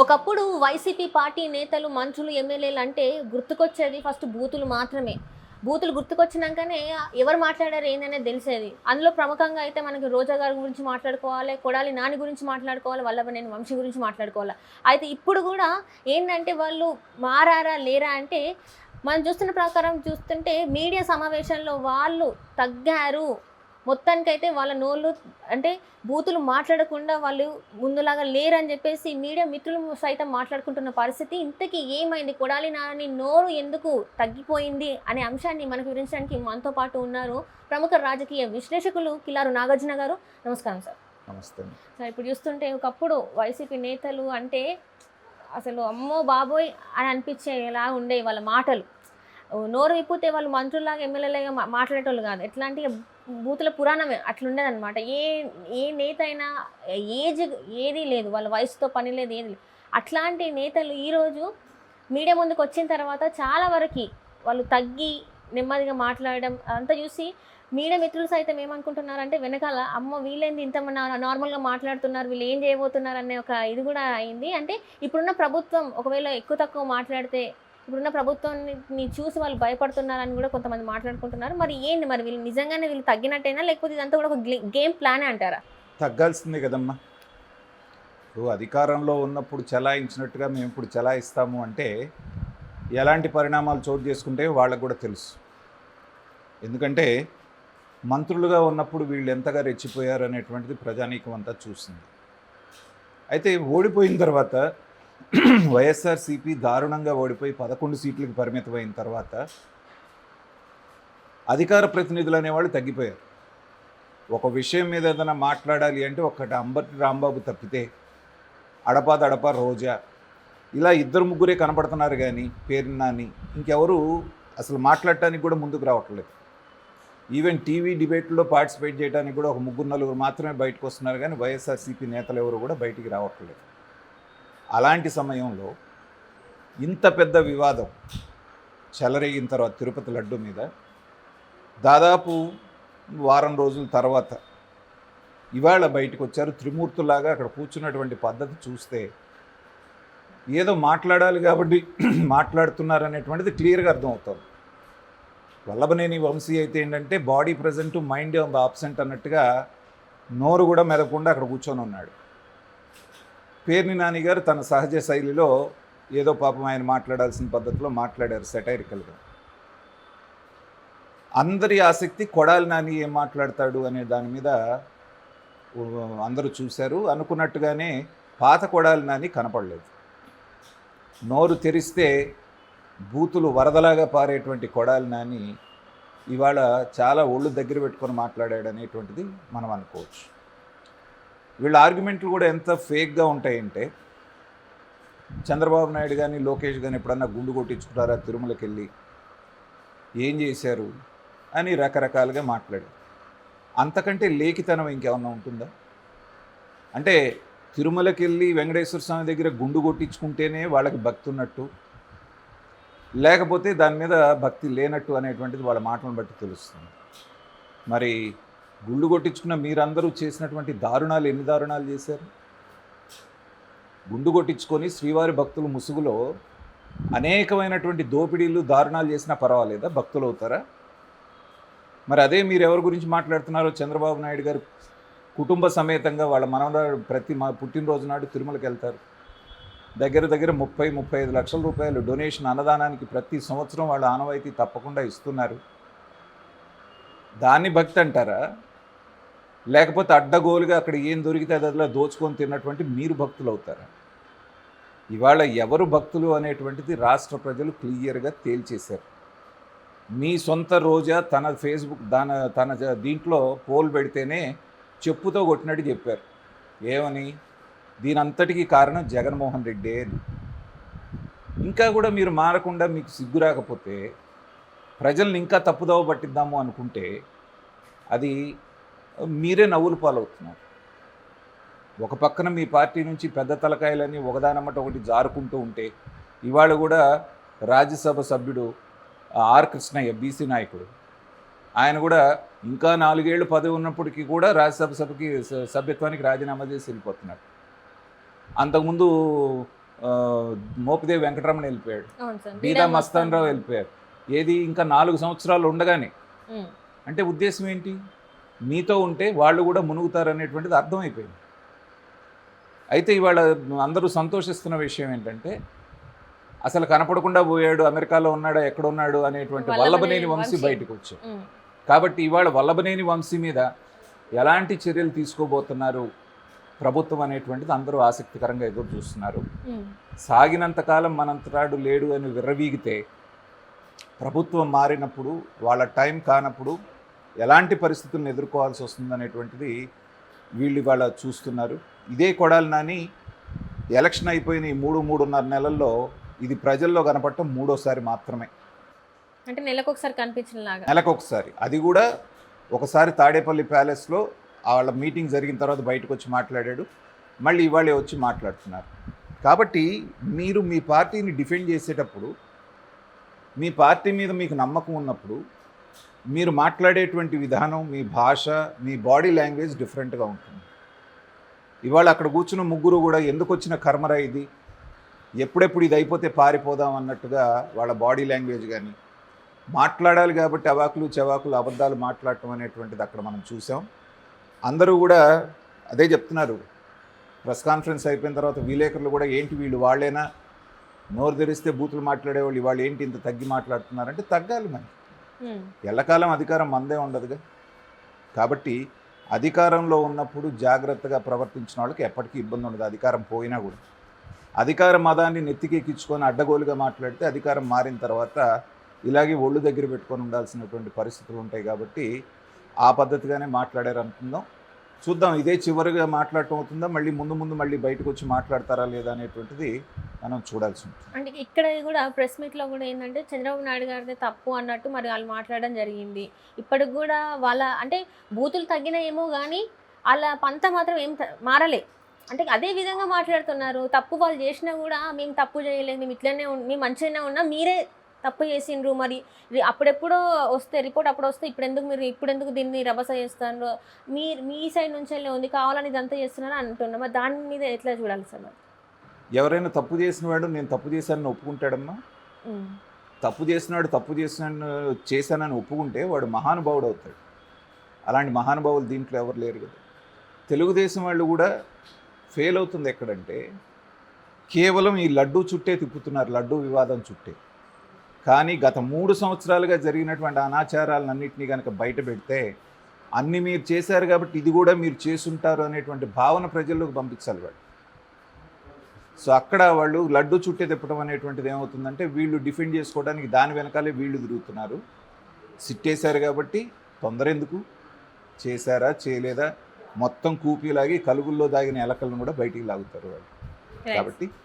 ఒకప్పుడు YCP party నేతలు మంత్రులు ఎమ్మెల్యేలు అంటే గుర్తుకొచ్చేది ఫస్ట్ బూతులు మాత్రమే. బూతులు గుర్తుకొచ్చినాకనే ఎవరు మాట్లాడారు ఏందనేది తెలిసేది. అందులో ప్రముఖంగా అయితే మనకి రోజా గారి గురించి మాట్లాడుకోవాలి కొడాలి నాని గురించి మాట్లాడుకోవాలి వల్లభనేని వంశీ గురించి మాట్లాడుకోవాలి. అయితే ఇప్పుడు కూడా ఏంటంటే వాళ్ళు మారారా లేరా అంటే మనం చూస్తున్న ప్రకారం చూస్తుంటే మీడియా సమావేశంలో వాళ్ళు తగ్గారు. మొత్తానికైతే వాళ్ళ నోళ్ళు అంటే బూతులు మాట్లాడకుండా వాళ్ళు ముందులాగా లేరని చెప్పేసి మీడియా మిత్రులు సైతం మాట్లాడుకుంటున్న పరిస్థితి. ఇంతకీ ఏమైంది? కొడాలి నాని నోరు ఎందుకు తగ్గిపోయింది అనే అంశాన్ని మనకు వివరించడానికి మనతో పాటు ఉన్నారు ప్రముఖ రాజకీయ విశ్లేషకులు కిలారు నాగార్జున గారు. నమస్కారం సార్. నమస్తే. సార్ ఇప్పుడు చూస్తుంటే ఒకప్పుడు వైసీపీ నేతలు అంటే అసలు అమ్మో బాబోయ్ అని అనిపించేలా ఉండే వాళ్ళ మాటలు. నోరు విప్పితే వాళ్ళు మంత్రులాగా ఎమ్మెల్యేలాగా మాట్లాడేటోళ్ళు కాదు. ఎట్లాంటి బూతుల పురాణమే అట్లుండేదనమాట ఏ ఏ నేత అయినా ఏజ్ ఏది లేదు వాళ్ళ వయసుతో పని లేదు ఏది లేదు. అట్లాంటి నేతలు ఈరోజు మీడియా ముందుకు వచ్చిన తర్వాత చాలా వరకు వాళ్ళు తగ్గి నెమ్మదిగా మాట్లాడడం అంతా చూసి మీడియా మిత్రులు సైతం ఏమనుకుంటున్నారంటే వెనకాల అమ్మ వీళ్ళేంది ఇంత నార్మల్గా మాట్లాడుతున్నారు వీళ్ళు ఏం చేయబోతున్నారు అనే ఒక ఇది కూడా అయింది. అంటే ఇప్పుడున్న ప్రభుత్వం ఒకవేళ ఎక్కువ తక్కువ మాట్లాడితే ఇప్పుడున్న ప్రభుత్వాన్ని చూసి వాళ్ళు భయపడుతున్నారని కూడా కొంతమంది మాట్లాడుకుంటున్నారు. మరి ఏంటి మరి వీళ్ళు నిజంగానే వీళ్ళు తగ్గినట్టేనా? లేకపోతే ఇదంతా కూడా ఒక గేమ్ ప్లానే అంటారా? తగ్గాల్సిందే కదమ్మా. ఇప్పుడు అధికారంలో ఉన్నప్పుడు చలాయించినట్టుగా మేము ఇప్పుడు చలాయిస్తాము అంటే ఎలాంటి పరిణామాలు చోటు చేసుకుంటే వాళ్ళకు కూడా తెలుసు. ఎందుకంటే మంత్రులుగా ఉన్నప్పుడు వీళ్ళు ఎంతగా రెచ్చిపోయారు అనేటువంటిది ప్రజానీకం అంతా చూసింది. అయితే ఓడిపోయిన తర్వాత వైఎస్ఆర్సీపీ దారుణంగా ఓడిపోయి పదకొండు సీట్లకు పరిమితమైన తర్వాత అధికార ప్రతినిధులు అనేవాళ్ళు తగ్గిపోయారు. ఒక విషయం మీద ఏదైనా మాట్లాడాలి అంటే ఒక్కటి అంబటి రాంబాబు తప్పితే అడపా దడప రోజా ఇలా ఇద్దరు ముగ్గురే కనపడుతున్నారు కానీ పేరు నాని ఇంకెవరు అసలు మాట్లాడటానికి కూడా ముందుకు రావట్లేదు. ఈవెన్ టీవీ డిబేట్లో పార్టిసిపేట్ చేయడానికి కూడా ఒక ముగ్గురు నలుగురు మాత్రమే బయటకు వస్తున్నారు కానీ వైఎస్ఆర్సీపీ నేతలు ఎవరు కూడా బయటికి రావట్లేదు. అలాంటి సమయంలో ఇంత పెద్ద వివాదం చెలరేగిన తర్వాత తిరుపతి లడ్డు మీద దాదాపు వారం రోజుల తర్వాత ఇవాళ బయటకు వచ్చారు. త్రిమూర్తులాగా అక్కడ కూర్చున్నటువంటి పద్ధతి చూస్తే ఏదో మాట్లాడాలి కాబట్టి మాట్లాడుతున్నారు అనేటువంటిది క్లియర్గా అర్థమవుతుంది. వల్లభనేని వంశీ అయితే ఏంటంటే బాడీ ప్రజెంట్ మైండ్ ఆబ్సెంట్ అన్నట్టుగా నోరు కూడా మెదకుండా అక్కడ కూర్చొని ఉన్నాడు. పేర్ని నాని గారు తన సహజ శైలిలో ఏదో పాపం ఆయన మాట్లాడాల్సిన పద్ధతిలో మాట్లాడారు సెటైరికల్గా. అందరి ఆసక్తి కొడాలి నాని ఏం మాట్లాడతాడు అనే దాని మీద అందరూ చూశారు. అనుకున్నట్టుగానే పాత కొడాలి నాని కనపడలేదు. నోరు తెరిస్తే బూతులు వరదలాగా పారేటువంటి కొడాలి నాని ఇవాళ చాలా ఒళ్ళు దగ్గర పెట్టుకొని మాట్లాడాడు అనేటువంటిది మనం అనుకోవచ్చు. వీళ్ళ ఆర్గ్యుమెంట్లు కూడా ఎంత ఫేక్గా ఉంటాయంటే చంద్రబాబు నాయుడు కానీ లోకేష్ కానీ ఎప్పుడన్నా గుండు కొట్టించుకుంటారా తిరుమలకి వెళ్ళి ఏం చేశారు అని రకరకాలుగా మాట్లాడారు. అంతకంటే లేఖితనం ఇంకేమన్నా ఉంటుందా? అంటే తిరుమలకి వెళ్ళి వెంకటేశ్వర స్వామి దగ్గర గుండు కొట్టించుకుంటేనే వాళ్ళకి భక్తి ఉన్నట్టు లేకపోతే దాని మీద భక్తి లేనట్టు అనేటువంటిది వాళ్ళ మాటలను బట్టి తెలుస్తుంది. మరి గుళ్ళు కొట్టించుకున్న మీరందరూ చేసినటువంటి దారుణాలు ఎన్ని దారుణాలు చేశారు? గుండు కొట్టించుకొని శ్రీవారి భక్తులు ముసుగులో అనేకమైనటువంటి దోపిడీలు దారుణాలు చేసినా పర్వాలేదా? భక్తులు అవుతారా? మరి అదే మీరు ఎవరి గురించి మాట్లాడుతున్నారో చంద్రబాబు నాయుడు గారు కుటుంబ సమేతంగా వాళ్ళ మనవరాడు ప్రతి మా పుట్టినరోజు నాడు తిరుమలకి వెళ్తారు. దగ్గర దగ్గర ముప్పై ముప్పై ఐదు లక్షల రూపాయలు డొనేషన్ అన్నదానానికి ప్రతి సంవత్సరం వాళ్ళ ఆనవాయితీ తప్పకుండా ఇస్తున్నారు. దాన్ని భక్తి అంటారా? లేకపోతే అడ్డగోలుగా అక్కడ ఏం దొరికితే అది అదిలా దోచుకొని తిన్నటువంటి మీరు భక్తులు అవుతారు ఇవాళ ఎవరు భక్తులు అనేటువంటిది రాష్ట్ర ప్రజలు క్లియర్గా తేల్చేశారు. మీ సొంత రోజా తన ఫేస్బుక్ దాని తన దీంట్లో పోల్ పెడితేనే చెప్పుతో కొట్టినట్టు చెప్పారు. ఏమని? దీని అంతటికీ కారణం జగన్మోహన్ రెడ్డి అని. ఇంకా కూడా మీరు మారకుండా మీకు సిగ్గు రాకపోతే ప్రజల్ని ఇంకా తప్పుదోవ పట్టిద్దాము అనుకుంటే అది మీరే నవ్వులు పాలవుతున్నారు. ఒక పక్కన మీ పార్టీ నుంచి పెద్ద తలకాయలని ఒకదానమ్మట ఒకటి జారుకుంటూ ఉంటే ఇవాళ కూడా రాజ్యసభ సభ్యుడు ఆర్ కృష్ణయ్య బీసీ నాయకుడు. ఆయన కూడా ఇంకా నాలుగేళ్ళు పదవి ఉన్నప్పటికీ కూడా రాజ్యసభ సభకి సభ్యత్వానికి రాజీనామా చేసి వెళ్ళిపోతున్నాడు అంతకుముందు మోపిదేవి వెంకటరమణ వెళ్ళిపోయాడు. బీదా మస్తాన్ రావు వెళ్ళిపోయారు. ఏది ఇంకా నాలుగు సంవత్సరాలు ఉండగానే అంటే ఉద్దేశం ఏంటి? మీతో ఉంటే వాళ్ళు కూడా మునుగుతారు అనేటువంటిది అర్థమైపోయింది. అయితే ఇవాళ అందరూ సంతోషిస్తున్న విషయం ఏంటంటే అసలు కనపడకుండా పోయాడు అమెరికాలో ఉన్నాడా ఎక్కడ ఉన్నాడు అనేటువంటి వల్లభనేని వంశీ. బయటకు వచ్చాడు కాబట్టి ఇవాళ వల్లభనేని వంశీ మీద ఎలాంటి చర్యలు తీసుకోబోతున్నారు ప్రభుత్వం అనేటువంటిది అందరూ ఆసక్తికరంగా ఎదురు చూస్తున్నారు. సాగినంతకాలం మనంతరాడు లేడు అని విర్రవీగితే ప్రభుత్వం మారినప్పుడు వాళ్ళ టైం కానప్పుడు ఎలాంటి పరిస్థితులను ఎదుర్కోవాల్సి వస్తుంది అనేటువంటిది వీళ్ళు ఇవాళ చూస్తున్నారు. ఇదే కొడాలి నాని ఎలక్షన్ అయిపోయిన ఈ మూడు మూడున్నర నెలల్లో ఇది ప్రజల్లో కనపడటం మూడోసారి మాత్రమే. అంటే నెలకు ఒకసారి కనిపించిన లాగా నెలకు ఒకసారి అది కూడా ఒకసారి తాడేపల్లి ప్యాలెస్లో వాళ్ళ మీటింగ్ జరిగిన తర్వాత బయటకు వచ్చి మాట్లాడాడు. మళ్ళీ ఇవాళే వచ్చి మాట్లాడుతున్నారు. కాబట్టి మీరు మీ పార్టీని డిఫెండ్ చేసేటప్పుడు మీ పార్టీ మీద మీకు నమ్మకం ఉన్నప్పుడు మీరు మాట్లాడేటువంటి విధానం మీ భాష మీ బాడీ లాంగ్వేజ్ డిఫరెంట్గా ఉంటుంది. ఇవాళ అక్కడ కూర్చున్న ముగ్గురు కూడా ఎందుకు వచ్చిన కర్మరా ఇది? ఎప్పుడెప్పుడు ఇది అయిపోతే పారిపోదాం అన్నట్టుగా వాళ్ళ బాడీ లాంగ్వేజ్ కానీ మాట్లాడాలి కాబట్టి అవాకులు చవాకులు అబద్ధాలు మాట్లాడటం అనేటువంటిది అక్కడ మనం చూసాం. అందరూ కూడా అదే చెప్తున్నారు. ప్రెస్ కాన్ఫరెన్స్ అయిపోయిన తర్వాత విలేకరులు కూడా ఏంటి వీళ్ళు వాళ్ళేనా? నోరు తెరిస్తే బూతులు మాట్లాడేవాళ్ళు ఇవాళ ఏంటి ఇంత తగ్గి మాట్లాడుతున్నారంటే తగ్గాలి మరి. ఎల్లకాలం అధికారం మందే ఉండదుగా. కాబట్టి అధికారంలో ఉన్నప్పుడు జాగ్రత్తగా ప్రవర్తించిన వాళ్ళకి ఎప్పటికీ ఇబ్బంది ఉండదు అధికారం పోయినా కూడా. అధికార మదాన్ని నెత్తికెక్కించుకొని అడ్డగోలుగా మాట్లాడితే అధికారం మారిన తర్వాత ఇలాగే ఒళ్ళు దగ్గర పెట్టుకొని ఉండాల్సినటువంటి పరిస్థితులు ఉంటాయి కాబట్టి ఆ పద్ధతిగానే మాట్లాడారు అనుకుందాం. చూద్దాం ఇదే చివరిగా మాట్లాడటం అవుతుందా? మళ్ళీ ముందు ముందు మళ్ళీ బయటకు వచ్చి మాట్లాడతారా లేదా అనేటువంటిది మనం చూడాల్సి ఉంటుంది. అంటే ఇక్కడ కూడా ప్రెస్ మీట్లో కూడా ఏంటంటే చంద్రబాబు నాయుడు గారిది తప్పు అన్నట్టు మరి వాళ్ళు మాట్లాడడం జరిగింది. ఇప్పటికి కూడా వాళ్ళ అంటే బూతులు తగ్గినాయేమో కానీ వాళ్ళ పంత మాత్రం ఏం మారలే. అంటే అదే విధంగా మాట్లాడుతున్నారు. తప్పు వాళ్ళు చేసినా కూడా మేము తప్పు చేయలేదు మేము ఇట్లనే మేము మంచిగానే ఉన్నా మీరే తప్పు చేసిండ్రు మరి. అప్పుడెప్పుడో వస్తే రిపోర్ట్ అప్పుడు వస్తే ఇప్పుడు ఎందుకు మీరు ఇప్పుడు ఎందుకు దీన్ని రభస చేస్తున్నారు మీ మీ సైడ్ నుంచి ఉంది కావాలని ఇదంతా చేస్తున్నారు అంటున్నారు మరి దాని మీద ఎట్లా చూడాలి సార్ మరి? ఎవరైనా తప్పు చేసిన వాడు నేను తప్పు చేశానని ఒప్పుకుంటాడమ్మా. తప్పు చేసినాడు తప్పు చేసిన చేశానని ఒప్పుకుంటే వాడు మహానుభావుడు అవుతాడు. అలాంటి మహానుభావులు దీంట్లో ఎవరు లేరు కదా. తెలుగుదేశం వాళ్ళు కూడా ఫెయిల్ అవుతుంది ఎక్కడంటే కేవలం ఈ లడ్డూ చుట్టే తిప్పుతున్నారు లడ్డూ వివాదం చుట్టే. కానీ గత మూడు సంవత్సరాలుగా జరిగినటువంటి అనాచారాలన్నింటినీ కనుక బయట పెడితే అన్ని మీరు చేశారు కాబట్టి ఇది కూడా మీరు చేసుంటారు అనేటువంటి భావన ప్రజల్లోకి పంపించాలి వాళ్ళు. సో అక్కడ వాళ్ళు లడ్డు చుట్టే తిప్పడం అనేటువంటిది ఏమవుతుందంటే వీళ్ళు డిఫెండ్ చేసుకోవడానికి దాని వెనకాలే వీళ్ళు తిరుగుతున్నారు. సిట్టేశారు కాబట్టి తొందర ఎందుకు? చేశారా? చేయలేదా? మొత్తం కూపీలాగి కలుగుల్లో దాగిన ఎలకలను కూడా బయటికి లాగుతారు వాళ్ళు. కాబట్టి